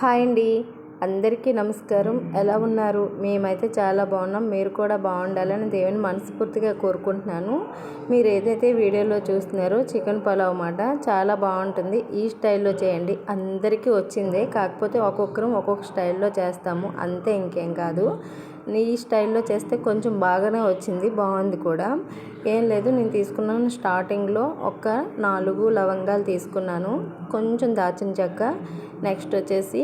Hi అండి. అందరికీ నమస్కారం. ఎలా ఉన్నారు? మేమైతే చాలా బాగున్నాం. మీరు కూడా బాగుండాలని దేవుని మనస్ఫూర్తిగా కోరుకుంటున్నాను. మీరు ఏదైతే వీడియోలో చూస్తున్నారో చికెన్ పలావ్ మాట చాలా బాగుంటుంది. ఈ స్టైల్లో చేయండి. అందరికీ వచ్చిందే. కాకపోతే ఒక్కొక్కరం ఒక్కొక్క స్టైల్లో చేస్తాము. అంతే ఇంకేం కాదు. నీ స్టైల్లో చేస్తే కొంచెం బాగానే వచ్చింది బాగుంది కూడా. ఏం లేదు నేను తీసుకున్నాను స్టార్టింగ్లో ఒక నాలుగు లవంగాలు తీసుకున్నాను. కొంచెం దాచిన చెక్క నెక్స్ట్ వచ్చేసి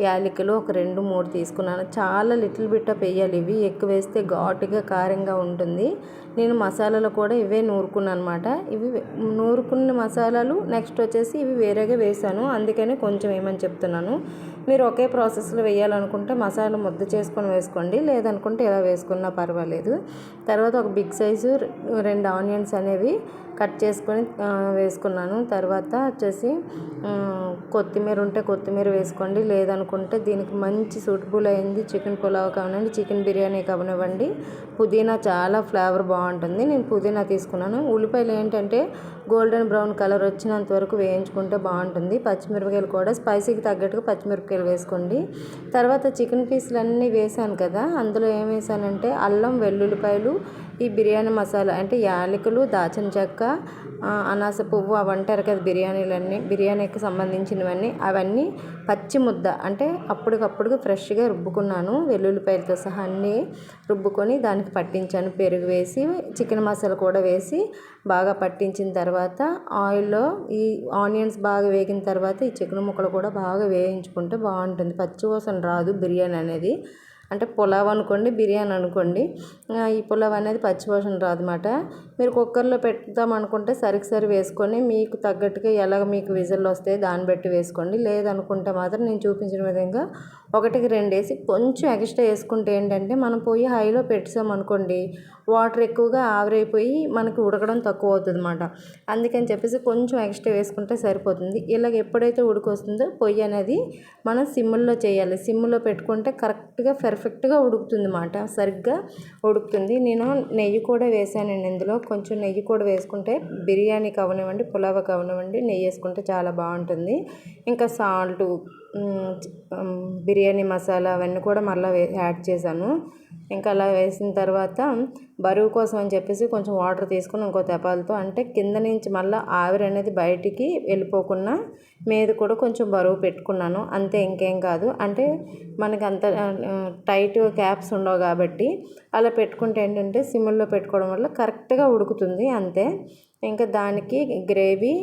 యాలకులు ఒక రెండు మూడు తీసుకున్నాను. చాలా లిటిల్ బిట్ ఆఫ్ వేయాలి ఇవి ఎక్కువ వేస్తే ఘాటుగా కారంగా ఉంటుంది. నేను మసాలాలు కూడా ఇవే నూరుకున్నాను అనమాట ఇవి నూరుకున్న మసాలాలు నెక్స్ట్ వచ్చేసి ఇవి వేరేగా వేసాను అందుకనే కొంచెం ఏమని చెప్తున్నాను. మీరు ఒకే ప్రాసెస్లో వేయాలనుకుంటే మసాలా ముద్ద చేసుకొని వేసుకోండి. లేదనుకుంటే ఇలా వేసుకున్నా పర్వాలేదు. తర్వాత ఒక బిగ్ సైజు రెండు ఆనియన్స్ అనేవి కట్ చేసుకొని వేసుకున్నాను. తర్వాత వచ్చేసి కొత్తిమీర ఉంటే కొత్తిమీర వేసుకోండి. లేదనుకుంటే దీనికి మంచి సూటబుల్ అయింది. చికెన్ పులావ్ కావనండి చికెన్ బిర్యానీ కావనివ్వండి పుదీనా చాలా ఫ్లేవర్ బాగుంటుంది. బాగుంటుంది. నేను పుదీనా తీసుకున్నాను. ఉల్లిపాయలు ఏంటంటే గోల్డెన్ బ్రౌన్ కలర్ వచ్చినంత వరకు వేయించుకుంటే బాగుంటుంది. పచ్చిమిరపకాయలు కూడా స్పైసీకి తగ్గట్టుగా పచ్చిమిరపకాయలు వేసుకోండి. తర్వాత చికెన్ పీసులు అన్నీ వేసాను కదా అందులో ఏం వేసానంటే అల్లం వెల్లుల్లిపాయలు ఈ బిర్యానీ మసాలా అంటే యాలకులు దాచిన చెక్క అనాస పువ్వు అవి అంటారు కదా బిర్యానీలన్నీ బిర్యానీకి సంబంధించినవన్నీ. అవన్నీ పచ్చి ముద్ద అంటే అప్పటికప్పుడు ఫ్రెష్గా రుబ్బుకున్నాను. వెల్లుల్లిపాయలతో సహా అన్నీ రుబ్బుకొని దానికి పట్టించాను. పెరుగు వేసి చికెన్ మసాలా కూడా వేసి బాగా పట్టించిన తర్వాత ఆయిల్లో ఈ ఆనియన్స్ బాగా వేగిన తర్వాత ఈ చికెన్ ముక్కలు కూడా బాగా వేయించుకుంటే బాగుంటుంది. పచ్చి వాసన రాదు బిర్యానీ అనేది. అంటే పులావ్ అనుకోండి బిర్యానీ అనుకోండి ఈ పులావ్ అనేది పచ్చివాసన రాదన్నమాట. మీరు కుక్కర్లో పెడదాం అనుకుంటే సరికి సరి వేసుకొని మీకు తగ్గట్టుగా ఎలాగ మీకు విజిల్ వస్తే దాన్ని బట్టి వేసుకోండి. లేదనుకుంటే మాత్రం నేను చూపించిన విధంగా ఒకటికి రెండు వేసి కొంచెం ఎక్స్ట్రా వేసుకుంటే ఏంటంటే మనం పోయి హైలో పెట్టామనుకోండి వాటర్ ఎక్కువగా ఆవిరైపోయి మనకి ఉడకడం తక్కువ అవుతుంది అనమాట అందుకని చెప్పేసి కొంచెం ఎక్స్ట్రా వేసుకుంటే సరిపోతుంది. ఇలాగ ఎప్పుడైతే ఉడికొస్తుందో పొయ్యి అనేది మనం సిమ్లో చేయాలి. సిమ్లో పెట్టుకుంటే కరెక్ట్గా పెర్ఫెక్ట్గా ఉడుకుతుంది అన్నమాట. సరిగ్గా ఉడుకుతుంది. నేను నెయ్యి కూడా వేసానండి ఇందులో. కొంచెం నెయ్యి కూడా వేసుకుంటే బిర్యానీ కావనివ్వండి పులావ్ కావనివ్వండి నెయ్యి వేసుకుంటే చాలా బాగుంటుంది. ఇంకా సాల్ట్ బిర్యానీ మసాలా అవన్నీ కూడా మళ్ళీ యాడ్ చేశాను. ఇంకా అలా వేసిన తర్వాత బరువు కోసం అని చెప్పేసి కొంచెం వాటర్ తీసుకుని ఇంకో తెపాలతో అంటే కింద నుంచి మళ్ళీ ఆవిరి అనేది బయటికి వెళ్ళిపోకుండా మీద కూడా కొంచెం బరువు పెట్టుకున్నాను. అంతే ఇంకేం కాదు. అంటే మనకి అంత టైట్ క్యాప్స్ ఉండవు కాబట్టి అలా పెట్టుకుంటే ఏంటంటే సిమ్లో పెట్టుకోవడం వల్ల కరెక్ట్గా ఉడుకుతుంది అంతే. ఇంకా దానికి గ్రేవీ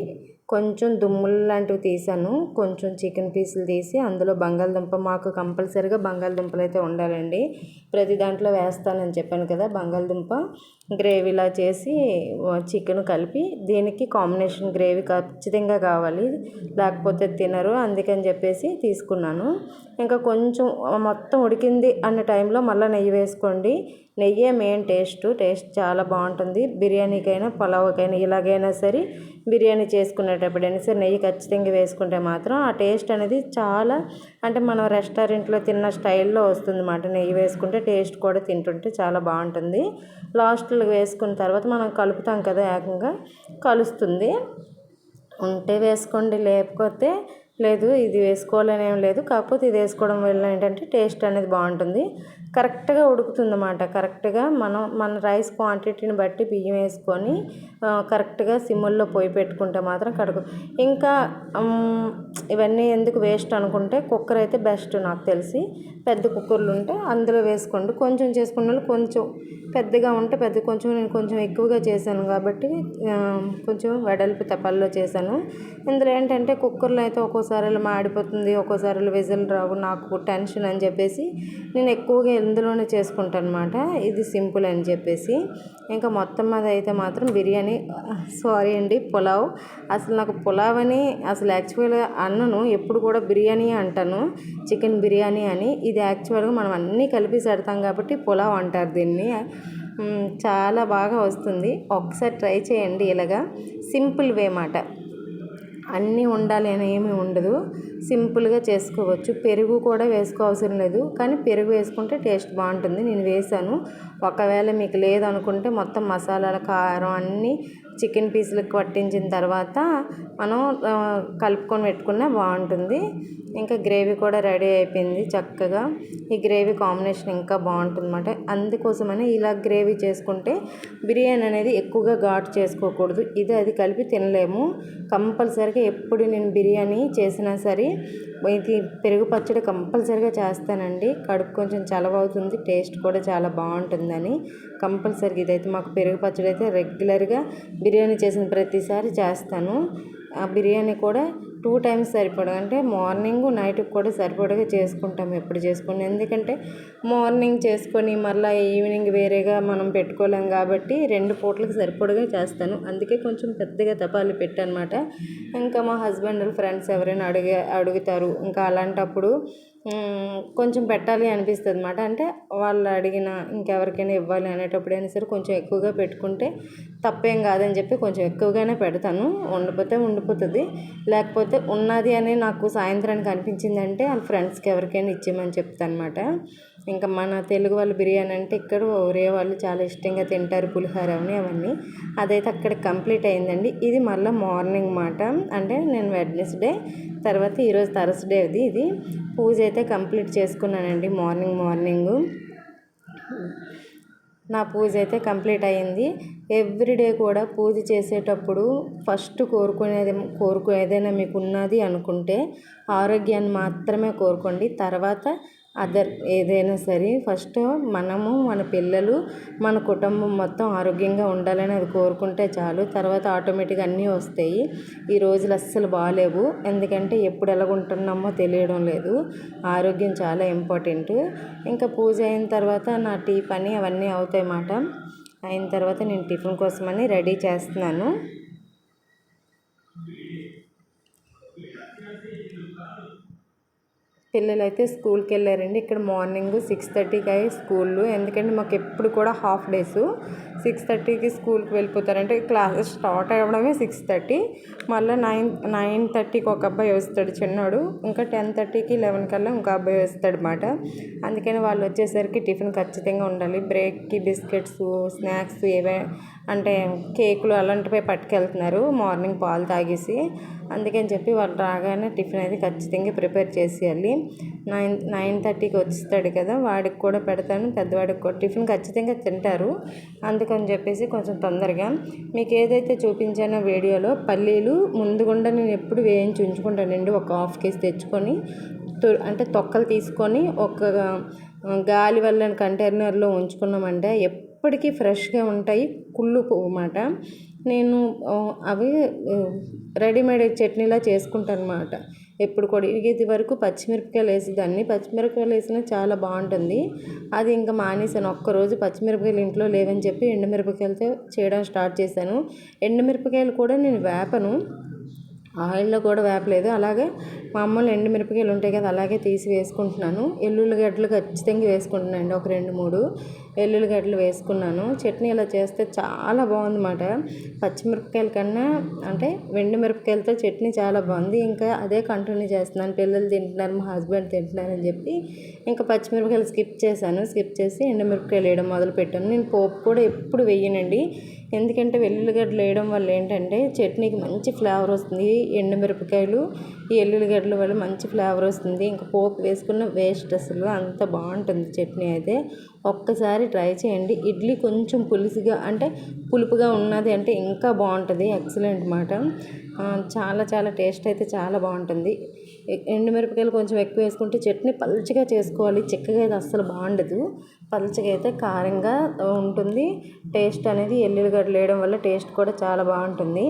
కొంచెం దుమ్ములు లాంటివి తీసాను కొంచెం చికెన్ పీసులు తీసి అందులో బంగాళదుంప మాకు కంపల్సరీగా బంగాళదుంపలు అయితే ఉండాలండి. ప్రతి దాంట్లో వేస్తానని చెప్పాను కదా బంగాళదుంప. గ్రేవీలా చేసి చికెన్ కలిపి దీనికి కాంబినేషన్ గ్రేవీ ఖచ్చితంగా కావాలి. లేకపోతే తినరు. అందుకని చెప్పేసి తీసుకున్నాను. ఇంకా కొంచెం మొత్తం ఉడికింది అన్న టైంలో మళ్ళీ నెయ్యి వేసుకోండి. నెయ్యే మెయిన్ టేస్ట్. టేస్ట్ చాలా బాగుంటుంది. బిర్యానీకైనా పులావ్కైనా ఇలాగైనా సరే బిర్యానీ చేసుకునేటప్పుడైనా సరే నెయ్యి ఖచ్చితంగా వేసుకుంటే మాత్రం ఆ టేస్ట్ అనేది చాలా అంటే మనం రెస్టారెంట్లో తిన్న స్టైల్లో వస్తుంది అన్నమాట. నెయ్యి వేసుకుంటే టేస్ట్ కూడా తింటుంటే చాలా బాగుంటుంది. లాస్ట్లో వేసుకున్న తర్వాత మనం కలుపుతాం కదా ఏకంగా. కలుస్తుంది. ఉంటే వేసుకోండి లేకపోతే లేదు ఇది వేసుకోవాలని ఏం లేదు. కాకపోతే ఇది వేసుకోవడం వల్ల ఏంటంటే టేస్ట్ అనేది బాగుంటుంది. కరెక్ట్గా ఉడుకుతుందన్నమాట. కరెక్ట్గా మనం మన రైస్ క్వాంటిటీని బట్టి బియ్యం వేసుకొని కరెక్ట్గా సిమ్ముల్లో పొయ్యి పెట్టుకుంటే మాత్రం కడుగు. ఇంకా ఇవన్నీ ఎందుకు వేస్ట్ అనుకుంటే కుక్కర్ అయితే బెస్ట్ నాకు తెలిసి. పెద్ద కుక్కర్లు ఉంటే అందులో వేసుకోండి. కొంచెం చేసుకున్న కొంచెం పెద్దగా ఉంటే పెద్ద కొంచెం నేను కొంచెం ఎక్కువగా చేశాను కాబట్టి కొంచెం వెడల్పు తపాల్లో చేశాను. ఇందులో ఏంటంటే కుక్కర్లో అయితే ఒక్కోసారి మాడిపోతుంది ఒక్కోసారి విజిల్ రావు నాకు టెన్షన్ అని చెప్పేసి నేను ఎక్కువగా ఇందులోనే చేసుకుంటాను అనమాట ఇది సింపుల్ అని చెప్పేసి. ఇంకా మొత్తం మీద అయితే మాత్రం బిర్యానీ సారీ అండి పులావ్. అసలు నాకు పులావ్ అని అసలు యాక్చువల్గా అన్నను ఎప్పుడు కూడా బిర్యానీ అంటాను. చికెన్ బిర్యానీ అని. ఇది యాక్చువల్గా మనం అన్నీ కలిపి పెడతాం కాబట్టి పులావ్ అంటారు దీన్ని. చాలా బాగా వస్తుంది. ఒకసారి ట్రై చేయండి ఇలాగా. సింపుల్ వే మాట. అన్నీ ఉండాలి అని ఏమీ ఉండదు. సింపుల్గా చేసుకోవచ్చు. పెరుగు కూడా వేసుకోవసరం లేదు. కానీ పెరుగు వేసుకుంటే టేస్ట్ బాగుంటుంది. నేను వేసాను ఒకవేళ మీకు లేదనుకుంటే మొత్తం మసాలాల కారం అన్నీ చికెన్ పీసులకు పట్టించిన తర్వాత మనం కలుపుకొని పెట్టుకున్న బాగుంటుంది. ఇంకా గ్రేవీ కూడా రెడీ అయిపోయింది చక్కగా. ఈ గ్రేవీ కాంబినేషన్ ఇంకా బాగుంటుంది అన్నమాట అందుకోసమని ఇలా గ్రేవీ చేసుకుంటే బిర్యానీ అనేది ఎక్కువగా ఘాటు చేసుకోకూడదు. ఇది అది కలిపి తినలేము. కంపల్సరీగా ఎప్పుడు నేను బిర్యానీ చేసినా సరే ఇది పెరుగు పచ్చడి కంపల్సరీగా చేస్తానండి. కడుపు కొంచెం చలవ అవుతుంది టేస్ట్ కూడా చాలా బాగుంటుంది బాగుంటుందని కంపల్సరీగా ఇదైతే మాకు పెరుగు పచ్చడి అయితే రెగ్యులర్గా బిర్యానీ చేసిన ప్రతిసారి చేస్తాను. ఆ బిర్యానీ కూడా టూ టైమ్స్ సరిపడా అంటే మార్నింగ్ నైట్ కూడా సరిపడగా చేసుకుంటాం ఎప్పుడు చేసుకుని ఎందుకంటే మార్నింగ్ చేసుకొని మళ్ళీ ఈవినింగ్ వేరేగా మనం పెట్టుకోలేం కాబట్టి రెండు పూటలకు సరిపడగా చేస్తాను. అందుకే కొంచెం పెద్దగా తపాలి పెట్టనమాట ఇంకా మా హస్బెండ్ ఫ్రెండ్స్ ఎవరైనా అడిగే అడుగుతారు. ఇంకా అలాంటప్పుడు కొంచెం పెట్టాలి అనిపిస్తుంది అనమాట అంటే వాళ్ళు అడిగిన ఇంకెవరికైనా ఇవ్వాలి అనేటప్పుడైనా సరే కొంచెం ఎక్కువగా పెట్టుకుంటే తప్పేం కాదని చెప్పి కొంచెం ఎక్కువగానే పెడతాను. ఉండిపోతే ఉండిపోతుంది. లేకపోతే ఉన్నది అని నాకు సాయంత్రానికి అనిపించిందంటే వాళ్ళ ఫ్రెండ్స్కి ఎవరికైనా ఇచ్చేయమని చెప్తాను అనమాట ఇంకా మన తెలుగు వాళ్ళ బిర్యానీ అంటే ఇక్కడ ఒరే వాళ్ళు చాలా ఇష్టంగా తింటారు పులిహోర అవన్నీ అవన్నీ. అదైతే అక్కడ కంప్లీట్ అయిందండి. ఇది మళ్ళీ మార్నింగ్ మాట. అంటే నేను వెడ్నెస్డే తర్వాత ఈరోజు థర్స్డే అది ఇది. పూజ అయితే కంప్లీట్ చేసుకున్నానండి మార్నింగ్ మార్నింగ్. నా పూజ అయితే కంప్లీట్ అయ్యింది ఎవ్రీడే కూడా పూజ చేసేటప్పుడు ఫస్ట్ కోరుకునేది కోరుకు ఏదైనా మీకు ఉన్నది అనుకుంటే ఆరోగ్యాన్ని మాత్రమే కోరుకోండి. తర్వాత అదర్ ఏదైనా సరే ఫస్ట్ మనము మన పిల్లలు మన కుటుంబం మొత్తం ఆరోగ్యంగా ఉండాలని అది కోరుకుంటే చాలు. తర్వాత ఆటోమేటిక్గా అన్నీ వస్తాయి. ఈ రోజులు అస్సలు బాగాలేవు ఎందుకంటే ఎప్పుడు ఎలాగుంటున్నామో తెలియడం లేదు. ఆరోగ్యం చాలా ఇంపార్టెంట్. ఇంకా పూజ అయిన తర్వాత నా టీ పని అవన్నీ అవుతాయి అన్నమాట అయిన తర్వాత నేను టిఫిన్ కోసమని రెడీ చేస్తున్నాను. పిల్లలు అయితే స్కూల్కి వెళ్ళారండి ఇక్కడ మార్నింగ్ సిక్స్ థర్టీకి అయ్యి స్కూళ్ళు ఎందుకంటే మాకు ఎప్పుడు కూడా హాఫ్ డేస్. సిక్స్ థర్టీకి స్కూల్కి వెళ్ళిపోతారంటే క్లాసెస్ స్టార్ట్ అవ్వడమే సిక్స్ థర్టీ. మళ్ళీ నైన్ నైన్ థర్టీకి ఒక అబ్బాయి వస్తాడు చిన్నాడు. ఇంకా టెన్ థర్టీకి లెవెన్ కల్లా ఇంకో అబ్బాయి వస్తాడు అనమాట అందుకని వాళ్ళు వచ్చేసరికి టిఫిన్ ఖచ్చితంగా ఉండాలి. బ్రేక్కి బిస్కెట్స్ స్నాక్స్ ఏవే అంటే కేకులు అలాంటివి పట్టుకెళ్తున్నారు. మార్నింగ్ పాలు తాగేసి అందుకని చెప్పి వాళ్ళు రాగానే టిఫిన్ అయితే ఖచ్చితంగా ప్రిపేర్ చేసేయాలి నైన్ నైన్ థర్టీకి వస్తాడు కదా వాడికి కూడా పెడతాను పెద్దవాడికి కూడా. టిఫిన్ ఖచ్చితంగా తింటారు. అందుకని చెప్పేసి కొంచెం తొందరగా మీకు ఏదైతే చూపించానో వీడియోలో పల్లీలు ముందుగుండా నేను ఎప్పుడు వేయించి ఉంచుకుంటానండి. ఒక హాఫ్ కేజీ తెచ్చుకొని అంటే తొక్కలు తీసుకొని ఒక గాలి వల్ల కంటైనర్లో ఉంచుకున్నామంటే ఇప్పటికీ ఫ్రెష్గా ఉంటాయి కుళ్ళు అన్నమాట నేను అవి రెడీమేడ్ చట్నీలా చేసుకుంటాను అనమాట ఎప్పుడు కూడా ఇది వరకు పచ్చిమిరపకాయలు వేసేదాన్ని పచ్చిమిరపకాయలు వేసినా చాలా బాగుంటుంది. అది ఇంకా మానేసాను ఒక్కరోజు పచ్చిమిరపకాయలు ఇంట్లో లేవని చెప్పి ఎండుమిరపకాయలతో చేయడం స్టార్ట్ చేశాను. ఎండుమిరపకాయలు కూడా నేను వేపను. ఆయిల్లో కూడా వేపలేదు. అలాగే మామూలు ఎండుమిరపకాయలు ఉంటాయి కదా అలాగే తీసి వేసుకుంటున్నాను. ఎల్లుల్లిగడ్డలు ఖచ్చితంగా వేసుకుంటున్నాను ఒక రెండు మూడు. వెల్లుల్లిగడ్డలు వేసుకున్నాను. చట్నీ ఇలా చేస్తే చాలా బాగుందన్నమాట. పచ్చిమిరపకాయల కన్నా అంటే వెండి మిరపకాయలతో చట్నీ చాలా బాగుంది. ఇంకా అదే కంటిన్యూ చేస్తున్నాను. పిల్లలు తింటున్నారు మా హస్బెండ్ తింటున్నారని చెప్పి ఇంకా పచ్చిమిరపకాయలు స్కిప్ చేశాను. స్కిప్ చేసి ఎండుమిరపకాయలు వేయడం మొదలు పెట్టాను నేను పోపు కూడా ఎప్పుడు వేయనండి. ఎందుకంటే వెల్లుల్లిగడ్డలు వేయడం వల్ల ఏంటంటే చట్నీకి మంచి ఫ్లేవర్ వస్తుంది. ఎండుమిరపకాయలు ఈ ఎల్లుల్లిగడ్డల వల్ల మంచి ఫ్లేవర్ వస్తుంది. ఇంకా పోపు వేసుకున్న వేస్ట్ అసలు. అంత బాగుంటుంది చట్నీ అయితే. ఒక్కసారి ట్రై చేయండి. ఇడ్లీ కొంచెం పులుసుగా అంటే పులుపుగా ఉన్నది అంటే ఇంకా బాగుంటుంది. ఎక్సలెంట్ మాట. చాలా చాలా టేస్ట్ అయితే చాలా బాగుంటుంది. ఎండుమిరపకాయలు కొంచెం ఎక్కువ వేసుకుంటే చట్నీ పలుచగా చేసుకోవాలి. చిక్కగా అయితే అస్సలు బాగుండదు. పల్చగా అయితే కారంగా ఉంటుంది. టేస్ట్ అనేది ఎల్లుల్లిగడ్డలు వేయడం వల్ల టేస్ట్ కూడా చాలా బాగుంటుంది.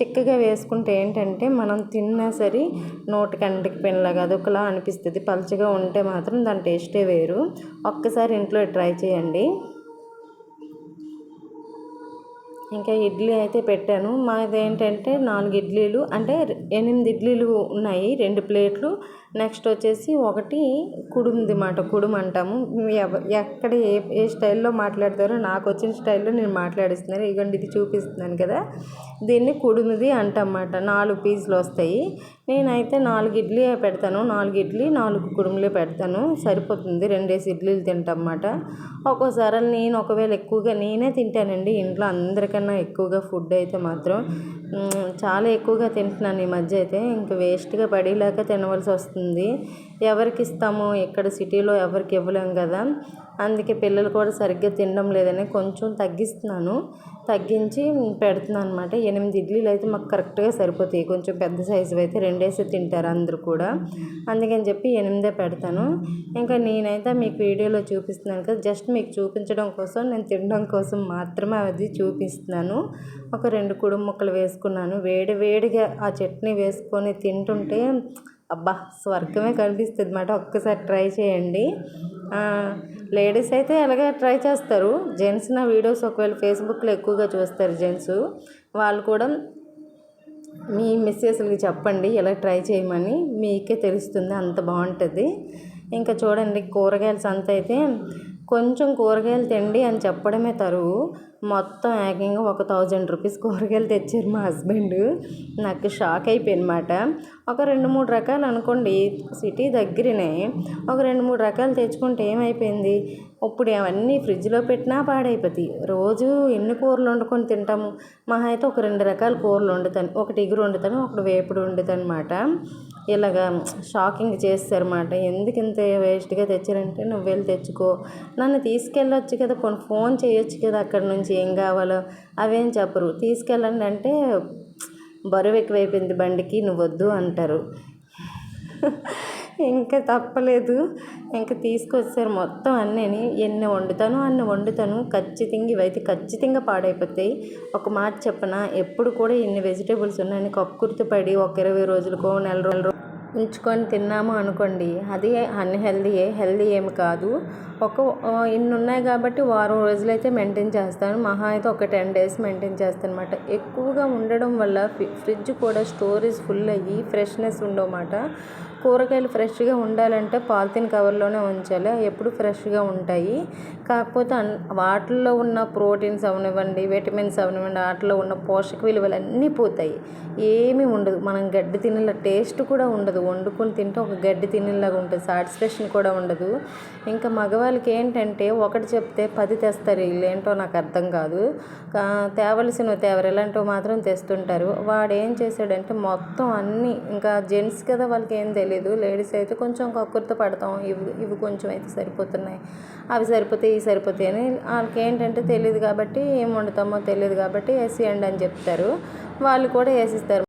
చిక్కగా వేసుకుంటే ఏంటంటే మనం తిన్నా సరే నోటికి అంటికి పెనలాగా అదొకలా అనిపిస్తుంది. పలుచగా ఉంటే మాత్రం దాని టేస్టే వేరు. ఒక్కసారి ఇంట్లో ట్రై చేయండి. ఇంకా ఇడ్లీ అయితే పెట్టాను. మాది ఏంటంటే నాలుగు ఇడ్లీలు అంటే ఎనిమిది ఇడ్లీలు ఉన్నాయి రెండు ప్లేట్లు. నెక్స్ట్ వచ్చేసి ఒకటి కుడుముది మాట కుడుము అంటాము. ఎవ- ఎక్కడ ఏ ఏ స్టైల్లో మాట్లాడతారో నాకు వచ్చిన స్టైల్లో నేను మాట్లాడిస్తున్నాను. ఇగోండి ఇది చూపిస్తున్నాను కదా. దీన్ని కుడుముది అంటమాట నాలుగు పీసులు వస్తాయి. నేనైతే నాలుగు ఇడ్లీ పెడతాను. నాలుగు ఇడ్లీ నాలుగు కుడుములే పెడతాను. సరిపోతుంది. రెండేసి ఇడ్లీలు తింటామన్నమాట. ఒక్కోసారి నేను ఒకవేళ ఎక్కువగా నేనే తింటానండి. ఇంట్లో అందరికన్నా ఎక్కువగా ఫుడ్ అయితే మాత్రం చాలా ఎక్కువగా తింటున్నాను ఈ మధ్య అయితే. ఇంకా వేస్ట్గా పడేలాగా తినవలసి వస్తుంది. ఎవరికి ఇస్తాము ఇక్కడ సిటీలో ఎవరికి ఇవ్వలేం కదా. అందుకే పిల్లలు కూడా సరిగ్గా తినడం లేదని కొంచెం తగ్గిస్తున్నాను. తగ్గించి పెడుతున్నాను అనమాట ఎనిమిది ఇడ్లీలు అయితే మాకు కరెక్ట్గా సరిపోతాయి. కొంచెం పెద్ద సైజు అయితే రెండేసి తింటారు అందరూ కూడా. అందుకని చెప్పి ఎనిమిదే పెడతాను. ఇంకా నేనైతే మీకు వీడియోలో చూపిస్తున్నాను కదా. జస్ట్ మీకు చూపించడం కోసం నేను తినడం కోసం మాత్రమే అది చూపిస్తున్నాను. ఒక రెండు కుడుముక్కలు వేసుకున్నాను. వేడి వేడిగా ఆ చట్నీ వేసుకొని తింటుంటే అబ్బా స్వర్గమే కనిపిస్తుంది అన్నమాట ఒక్కసారి ట్రై చేయండి. లేడీస్ అయితే అలాగే ట్రై చేస్తారు. జెంట్స్ నా వీడియోస్ ఒకవేళ ఫేస్బుక్లో ఎక్కువగా చూస్తారు జెంట్స్. వాళ్ళు కూడా మీ మిస్సెస్లకి చెప్పండి ఇలా ట్రై చేయమని మీకే తెలుస్తుంది అంత బాగుంటుంది. ఇంకా చూడండి కూరగాయల సంత అయితే కొంచెం కూరగాయలు తిండి అని చెప్పడమే తరువు. మొత్తం ఏకంగా ఒక థౌజండ్ రూపీస్ కూరగాయలు తెచ్చారు మా హస్బెండ్. నాకు షాక్ అయిపోయింది అనమాట ఒక రెండు మూడు రకాలు అనుకోండి సిటీ దగ్గరనే ఒక రెండు మూడు రకాలు తెచ్చుకుంటే ఏమైపోయింది? ఇప్పుడు అవన్నీ ఫ్రిడ్జ్లో పెట్టినా పాడైపోతాయి. రోజు ఎన్ని కూరలు వండుకొని తింటాము? మహా అయితే ఒక రెండు రకాల కూరలు వండుతాను. ఒకటి ఇగురు వండుతాను ఒకటి వేపుడు వండుతాను అనమాట ఇలాగా షాకింగ్ చేస్తారన్నమాట ఎందుకు ఇంత వేస్ట్గా తెచ్చారంటే నువ్వు వెళ్ళి తెచ్చుకో. నన్ను తీసుకెళ్ళొచ్చు కదా కొన్ని ఫోన్ చేయొచ్చు కదా అక్కడ నుంచి ఏం కావాలో? అవేం చెప్పరు. తీసుకెళ్ళండి అంటే బరువు ఎక్కువైపోయింది బండికి నువ్వు వద్దు అంటారు. ఇంకా తప్పలేదు. ఇంకా తీసుకొచ్చారు మొత్తం అన్నీని. ఎన్ని వండుతాను అన్ని వండుతాను. ఖచ్చితంగా ఇవైతే ఖచ్చితంగా పాడైపోతాయి. ఒక మాట చెప్పన? ఎప్పుడు కూడా ఇన్ని వెజిటేబుల్స్ ఉన్నాయని కక్కుర్తి పడి ఒక ఇరవై రోజులకో నెల రోజులు ఉంచుకొని తిన్నాము అనుకోండి అది అన్హెల్దీయే హెల్దీ ఏమి కాదు. ఒక ఇన్ని ఉన్నాయి కాబట్టి వారం రోజులైతే మెయింటైన్ చేస్తాను. మహా అయితే ఒక టెన్ డేస్ మెయింటైన్ చేస్తాను అనమాట ఎక్కువగా ఉండడం వల్ల ఫ్రి- ఫ్రిడ్జ్ కూడా స్టోరేజ్ ఫుల్ అయ్యి ఫ్రెష్నెస్ ఉండవన్నమాట కూరగాయలు ఫ్రెష్గా ఉండాలంటే పాలిథిన్ కవర్లోనే ఉంచాలి. ఎప్పుడు ఫ్రెష్గా ఉంటాయి. కాకపోతే అన్ వాటిల్లో ఉన్న ప్రోటీన్స్ అవనివ్వండి విటమిన్స్ అవనివ్వండి వాటిలో ఉన్న పోషక విలువలు అన్నీ పోతాయి. ఏమీ ఉండదు. మనం గడ్డి తినేలా టేస్ట్ కూడా ఉండదు. వండుకొని తింటే ఒక గడ్డి తినేలాగా ఉంటుంది. సాటిస్ఫాక్షన్ కూడా ఉండదు. ఇంకా మగవాళ్ళకి ఏంటంటే ఒకటి చెప్తే పది తెస్తారు. వీళ్ళేంటో నాకు అర్థం కాదు. తేవలసిన తేవలసినవి తేవరు. ఇలాంటివి మాత్రం తెస్తుంటారు. వాడు ఏం చేశాడంటే మొత్తం అన్నీ ఇంకా జెంట్స్ కదా వాళ్ళకి ఏం తెలియదు లేడీస్ అయితే కొంచెం కక్కుర్త పడతాం. ఇవి ఇవి కొంచెం అయితే సరిపోతున్నాయి. అవి సరిపోతాయి ఇవి సరిపోతాయి అని వాళ్ళకి ఏంటంటే తెలియదు కాబట్టి ఏం వండుతామో తెలియదు కాబట్టి వేసేయండి అని చెప్తారు. వాళ్ళు కూడా వేసిస్తారు